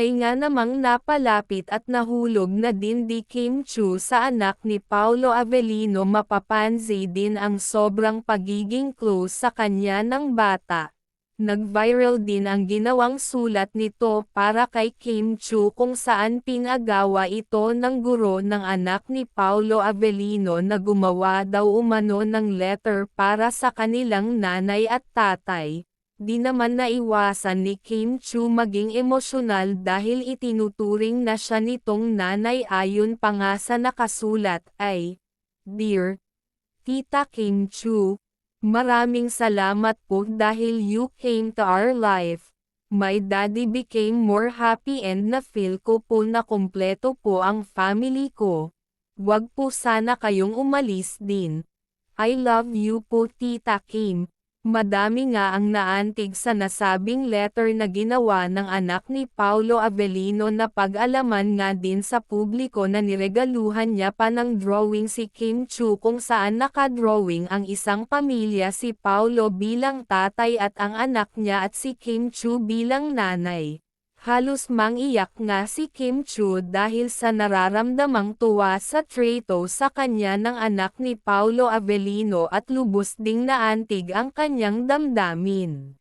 bigla namang napalapit at nahulog na din di Kim Chu sa anak ni Paulo Avellino mapapanzi din ang sobrang pagiging close sa kanya ng bata. Nag-viral din ang ginawang sulat nito para kay Kim Chu kung saan pinagawa ito ng guro ng anak ni Paulo Avellino na gumawa daw umano ng letter para sa kanilang nanay at tatay. Di naman naiwasan ni Kim Chu maging emosyonal dahil itinuturing na siya nitong nanay ayon pa nga sa nakasulat ay, Dear Tita Kim Chu, Maraming salamat po dahil you came to our life. My daddy became more happy and na-feel ko po na kumpleto po ang family ko. Wag po sana kayong umalis din. I love you po Tita Kim. Madami nga ang naantig sa nasabing letter na ginawa ng anak ni Paulo Avellino na pag-alaman nga din sa publiko na niregaluhan niya pa ng drawing si Kim Chu kung saan nakadrawing ang isang pamilya si Paulo bilang tatay at ang anak niya at si Kim Chu bilang nanay. Halos mangiyak nga si Kim Chu dahil sa nararamdamang tuwa sa trato sa kanya ng anak ni Paulo Avellino at lubos ding naantig ang kanyang damdamin.